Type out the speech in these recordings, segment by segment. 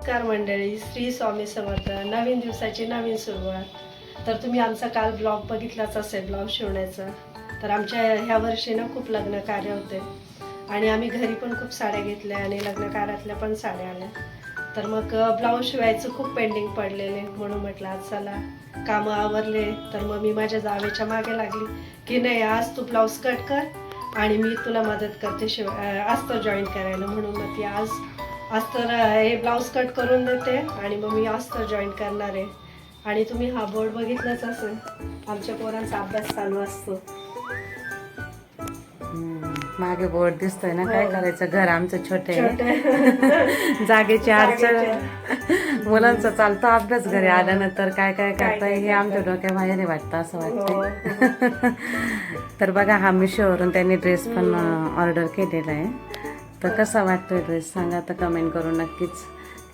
नमस्कार मंडळी श्री स्वामी समर्थ. नवीन दिवसाची नवीन सुरुवात. तर तुम्ही आमचा काल ब्लॉग बघितलाच असेल ब्लाऊज शिवण्याचा. तर आमच्या ह्या वर्षी ना खूप लग्न कार्य होते. आणि आम्ही घरी पण खूप साड्या घेतल्या आणि लग्नकार्यातल्या पण साड्या आल्या. तर मग ब्लाऊज शिवायचं खूप पेंडिंग पडलेले म्हणून म्हटलं आज चला कामं आवरले. तर मग मी माझ्या जावेच्या मागे लागली की नाही आज तू ब्लाऊज कट कर आणि मी तुला मदत करते शिव आज तो जॉईन करायला म्हणून. मग ती आज अस्तर अं, हे ब्लाऊज कट करून देते आणि मग मी अस्तर जॉईन करणार आहे. आणि तुम्ही हा बोर्ड बघितलाच असेल. आमच्या पोरांचा अभ्यास चालू असतो. मागे बोर्ड दिसतोय ना काय हो. करायचं? घर आमचं छोटे जागेची अडचण. मुलांचा चालतो अभ्यास घरी आल्यानंतर काय काय करताय हे? आमच्या डोक्याबाहेर आहे वाटतं असं हो. वाटतंय. तर बघा हा मिशोवरून त्यांनी ड्रेस पण ऑर्डर केलेला आहे. तर कसा वाटतोय ड्रेस सांगा तर कमेंट करून नक्कीच.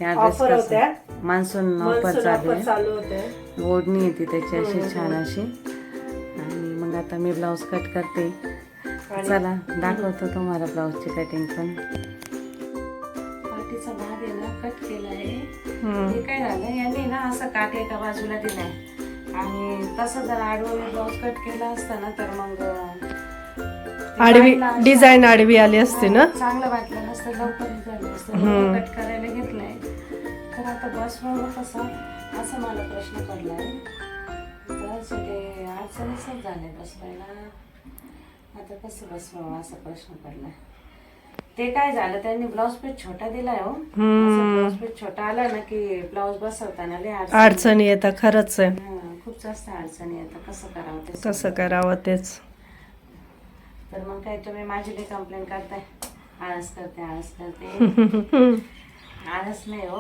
ड्रेस होत्या. मान्सून ऑफर मनसून चालू आहे. ओढणी येते त्याची अशी छान. अशी. आणि मग आता मी ब्लाऊज कट करते. चला दाखवतो तुम्हाला ब्लाऊजची कटिंग पण. पाठीचा भाग आहे ना कट केला आहे. हे काय झालं? यांनी ना असं काट एका बाजूला दिलाय. आणि तसं जर आडवं ब्लाऊज कट केला असता ना तर मग आडवी डिझाईन आडवी आली असते ना? हा, चांगलं वाटलं. नसतं लवकर झालं असतं. कट करायला घेतलंय. तर आता बस कसा असा मला प्रश्न पडलाय. तर ते अडचणीच झाले बसवायला. आता कसं बसवावं असा प्रश्न पडलाय. ते काय झालं त्यांनी ब्लाऊज पीस छोटा दिलाय हो. ब्लाऊज पीस छोटा आला ना की ब्लाऊज बसवताना लय अडचण येतात खरंच आहे. खूप जास्त अडचणी येतात. कसं करावं ते कसं करावं तेच. तर मग काय तुम्ही माझी काही कंप्लेंट करताय. आळस करते आळस करते. आळस नाही हो.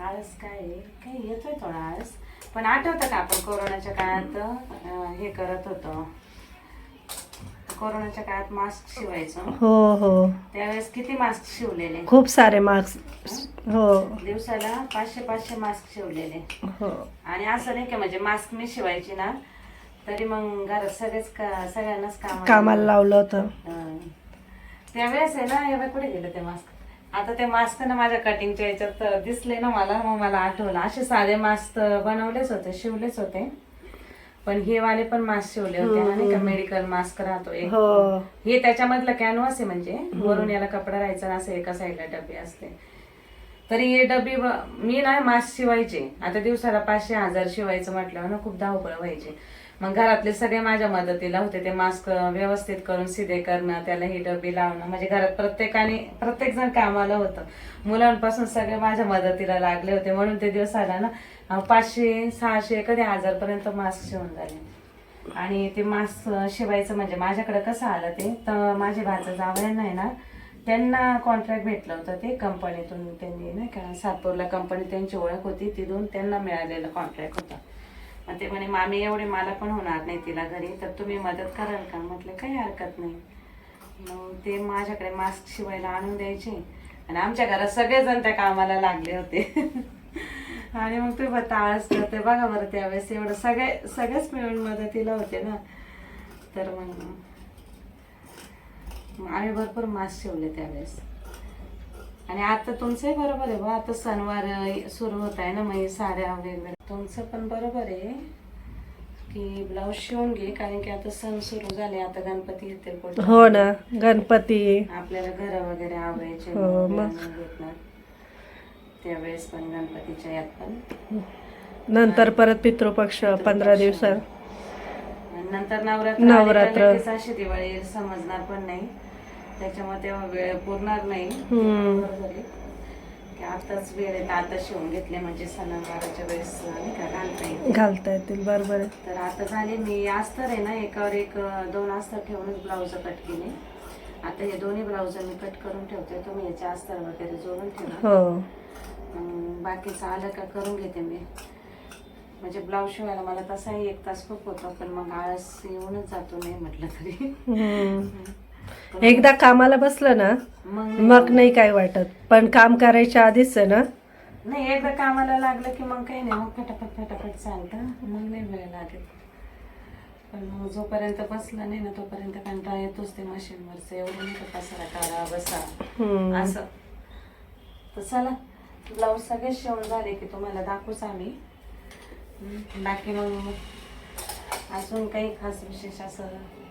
आळस काय? काही येतोय थोडा आळस. पण आठवतं का आपण कोरोनाच्या काळात हे करत होतो? कोरोनाच्या काळात मास्क शिवायचो. हो हो. त्यावेळेस किती मास्क शिवलेले? खूप सारे मार्क्स हो. दिवसाला पाचशे पाचशे मास्क शिवलेले. हो. आणि असं नाही की म्हणजे मास्क मी शिवायची ना तरी मग घरात सगळेच का सगळ्यांनाच काम कामाला लावलं होतं. त्यावेळेस आहे ना हे बाई कुठे गेलं ते मास्क आता ते मास्क ना माझ्या कटिंगच्या याच्यात दिसले ना मला मग मला आठवलं. असे साधे मास्क बनवलेच होते शिवलेच होते. पण हे वाले पण मास्क शिवले होते नाही का? मेडिकल मास्क राहतो एक. हो. हे त्याच्यामधलं कॅनव्हास आहे म्हणजे. वरून याला कपडा राहायचा ना असं एका साईडला डबे असते. तरी हे डबी मी ना मास्क शिवायचे. आता दिवसाला पाचशे हजार शिवायचं म्हटलं ना खूप धावपळ व्हायची. मग घरातले सगळे माझ्या मदतीला होते. ते मास्क व्यवस्थित करून सिधे करणं त्याला ही डबी लावणं. म्हणजे घरात प्रत्येकाने प्रत्येक जण कामाला होतं. मुलांपासून सगळे माझ्या मदतीला लागले होते. म्हणून ते दिवस आला ना पाचशे सहाशे कधी हजारपर्यंत मास्क शिवून झाले. आणि ते मास्क शिवायचं म्हणजे माझ्याकडे कसं आलं ते? तर माझे भाचं जावयांना आहे ना त्यांना कॉन्ट्रॅक्ट भेटलं होतं ते कंपनीतून त्यांनी नाही का सातपूरला कंपनी त्यांची ओळख होती. तिथून त्यांना मिळालेलं कॉन्ट्रॅक्ट होतं. मग ते म्हणे मामी एवढे मला पण होणार नाही तिला घरी तर तुम्ही मदत कराल का? म्हटलं काही हरकत नाही. मग ते माझ्याकडे मास्क शिवायला आणून द्यायचे. आणि आमच्या घरात सगळेजण त्या कामाला लागले होते. आणि मग ते बघा आळस करते बघा बरं त्यावेळेस एवढं सगळे सगळेच मिळून मदतीला होते ना. तर मग आम्ही भरपूर मास्क शिवले त्यावेळेस. आणि आता तुमचंही बरोबर आहे बा आता सणवार सुरू होत आहे ना मग साड्या वेगवेगळ्या तुमचं पण बरोबर आहे की ब्लाऊज शिवून घे कारण की आता सण सुरू झाले आता गणपती येतील पुढच्या हो ना गणपती. आपल्याला घर वगैरे आवडायचे हो, मग. त्यावेळेस पण गणपतीच्या यात पण. नंतर परत पितृपक्ष पंधरा दिवसात. आणि नंतर नवरात्र नवरात्र. आली का लगेच अशी दिवाळी समजणार पण नाही. त्याच्यामुळे तेव्हा वेळ पुरणार नाही. की आताच वेळ आहे आता शिवून घेतले म्हणजे सणावाराच्या वेळेस नाही का घालता येईल घालता येतील बरोबर आहे. तर आता झाले मी अस्तर आहे ना एकावर एक दोन अस्तर ठेवूनच ब्लाऊज कट केले. आता हे दोन्ही ब्लाऊज मी कट करून ठेवते तुम्ही याचे अस्तर वगैरे जोडून ठेवा. हो. बाकीचं आलं का करून घेते मी. म्हणजे ब्लाऊज शिवायला मला तसाही एक तास खूप होतो पण मग आळस येऊनच जातो नाही म्हटलं तरी. एकदा कामाला बसलं ना मग मग नाही काय वाटत. पण काम करायच्या आधीच आहे ना. नाही एकदा कामाला लागलं की मग काही नाही. मग फटाफट फटाफट चालतं. मग नाही वेळ लागेल पण मग जोपर्यंत बसला नाही ना तोपर्यंत कंटाळा येतोच ते मशीनवरचं. एवढं नाही का पसारा काढा बसा. असं. तर चला ब्लाऊज सगळे शिवून झाले की तुम्हाला दाखवूच आम्ही. बाकी मग अजून काही खास विशेष असं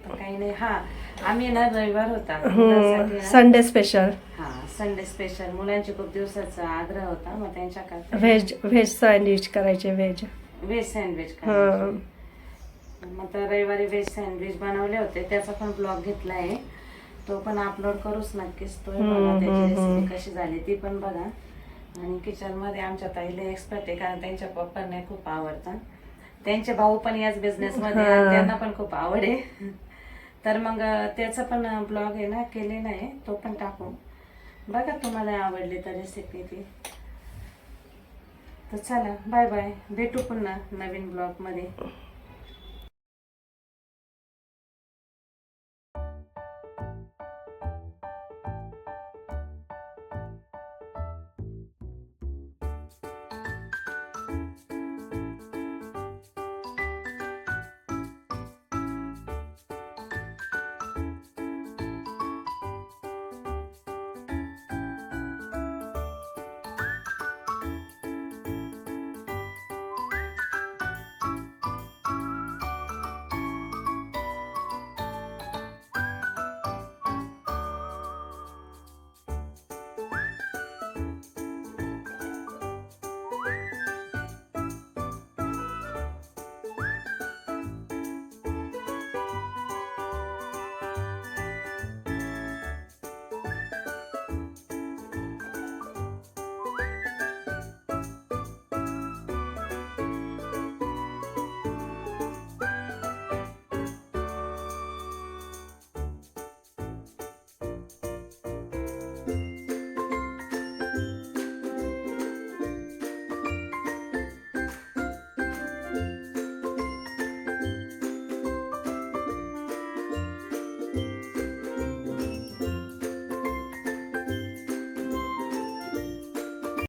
काही नाही. हा आम्ही ना रविवार होता. मुलांसाठी ना- संडे स्पेशल हा संडे स्पेशल मुलांची खूप दिवसाचा आग्रह होता मग त्यांच्याकरता व्हेज व्हेज सँडविच करायचे व्हेज व्हेज सँडविच हां. मग तर रविवारी व्हेज सँडविच बनवले होते. त्याचा पण ब्लॉग घेतला आहे तो पण अपलोड करूच नक्कीच. तो हम्म, बघा त्याची हम्म, रेसिपी. कशी झाली ती पण बघा. आणि किचनमध्ये आमच्या ताईला एक्सपर्ट आहे कारण त्यांच्या पप्पांना खूप आवडतं. त्यांचे भाऊ पण याच बिझनेस मध्ये आहे आणि हा. त्यांना पण खूप आवड आहे. तर मग त्याचा पण ब्लॉग आहे ना केलेला आहे तो पण टाकू. बघा तुम्हाला आवडली तर रेसिपी ती. तर चला बाय बाय भेटू पुन्हा नवीन ब्लॉगमध्ये